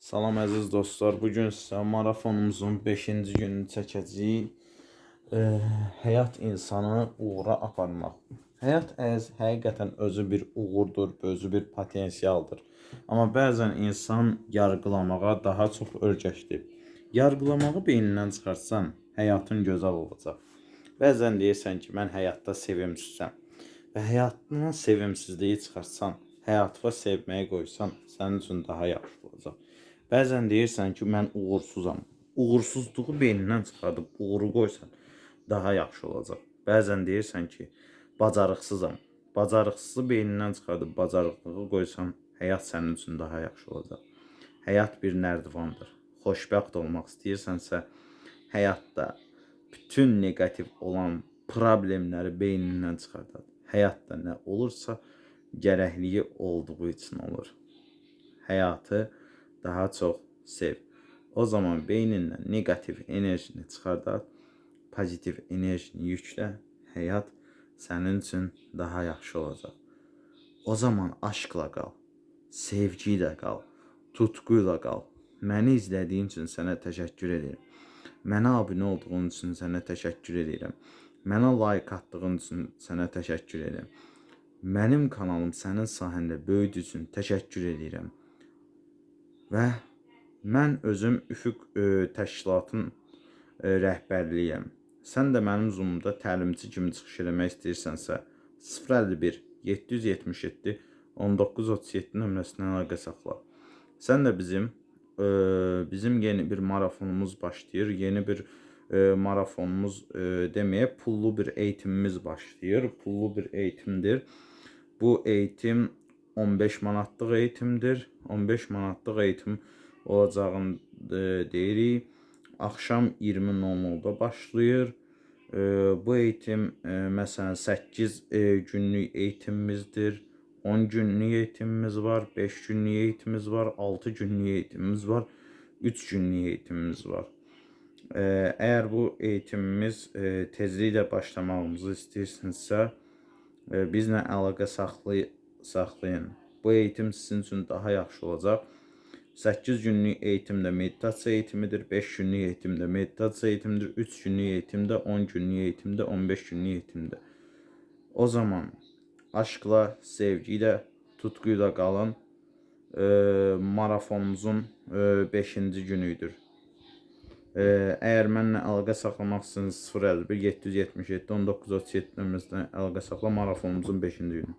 Salam əziz dostlar. Bu gün sizə marafonumuzun 5-ci gününü çəkəcəyik. E, həyat insanı uğura aparmaq. Həyat əz həqiqətən özü bir uğurdur, özü bir potensialdır. Amma bəzən insan yargılamağa daha çox örgəkdir. Yargılamağı beynindən çıxartsan, həyatın gözəl olacaq. Bəzən deyirsən ki, mən həyatda sevimsizəm. Və həyatının sevimsizliyi çıxartsan, həyatı sevməyə qoysan, sənin üçün daha yaxşı olacaq. Bəzən deyirsən ki, mən uğursuzam. Uğursuzluğu beynindən çıxardıb uğuru qoysan, daha yaxşı olacaq. Bəzən deyirsən ki, bacarıqsızam. Bacarıqsızı beynindən çıxardıb bacarıqlığı qoysan, həyat sənin üçün daha yaxşı olacaq. Həyat bir nərdivandır. Xoşbəxt olmaq istəyirsənsə, həyatda bütün negativ olan problemləri beynindən çıxardar. Həyatda nə olursa, gərəkliyi olduğu üçün olur. Həyatı daha çox sev. O zaman beynindən negativ enerjini çıxardar, pozitiv enerjini yüklə, həyat sənin üçün daha yaxşı olacaq. O zaman aşkla qal, sevgi ilə qal, tutku ilə qal. Məni izlədiyin üçün sənə təşəkkür edirəm. Mənə abunə olduğun üçün sənə təşəkkür edirəm. Mənə like atdığın üçün sənə təşəkkür edirəm. Mənim kanalım sənin sayəndə böyüdüyü üçün təşəkkür edirəm. Və mən özüm Üfüq e, təşkilatın e, rəhbərliyəm. Sən də mənim Zoom-da təlimçi kimi çıxış eləmək istəyirsənsə 051 777 1937 nömrəsindən əlaqə saxla. Sən də bizim e, bizim yeni bir marafonumuz başlayır. Yeni bir e, marafonumuz e, deməyə pullu bir eğitimimiz başlayır. Pullu bir eğitimdir. Bu eğitim 15 manatlıq eğitimdir. 15 manatlıq eğitim olacağını e, deyirik. Axşam 20:00-da başlayır. E, bu eğitim e, məsələn 8 e, günlük eğitimimizdir. 10 günlük eğitimimiz var, 5 günlük eğitimimiz var, 6 günlük eğitimimiz var, 3 günlük eğitimimiz var. Əgər bu eğitimimiz tezliklə başlamağımızı istəyirsinizsə, bizlə əlaqə saxlay saxlayın. Bu eğitim sizin üçün daha yaxşı olacaq. 8 günlük eğitimdə meditasiya eğitimidir, 5 günlük eğitimdə meditasiya eğitimidir, 3 günlük eğitimdə, 10 günlük eğitimdə, 15 günlük eğitimdə. O zaman aşkla, sevgiyle, tutkuyla qalın. E, marafonumuzun 5-ci günüdür. E, əgər mənlə əlaqə saxlamaq istəyirsiniz 051 777 1937 nömrəsindən əlaqə saxla marafonumuzun 5-ci günü.